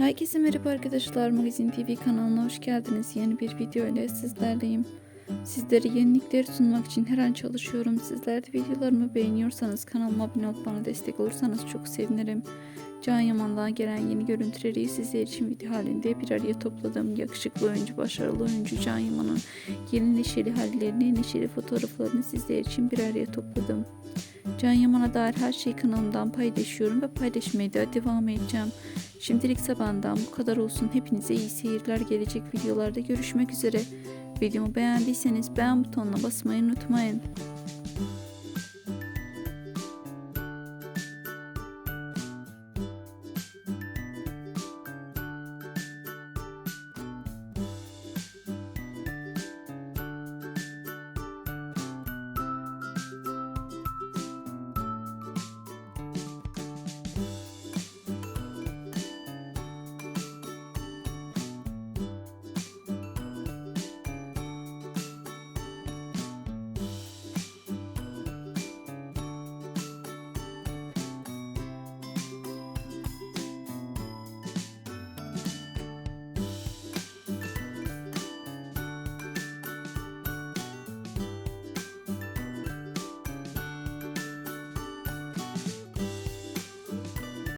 Herkese merhaba arkadaşlar. Magazin TV kanalına hoş geldiniz. Yeni bir video ile sizlerleyim. Sizlere yenilikleri sunmak için her an çalışıyorum. Sizler de videolarımı beğeniyorsanız kanalıma abone olup bana destek olursanız çok sevinirim. Can Yaman'dan gelen yeni görüntüleri sizler için video halinde bir araya topladım. Yakışıklı oyuncu, başarılı oyuncu Can Yaman'ın yeni neşeli hallerini, neşeli fotoğraflarını sizler için bir araya topladım. Can Yaman'a dair her şeyi kanalımdan paylaşıyorum ve paylaşmaya da devam edeceğim. Şimdilik sabahından bu kadar olsun. Hepinize iyi seyirler. Gelecek videolarda görüşmek üzere. Videomu beğendiyseniz beğen butonuna basmayı unutmayın.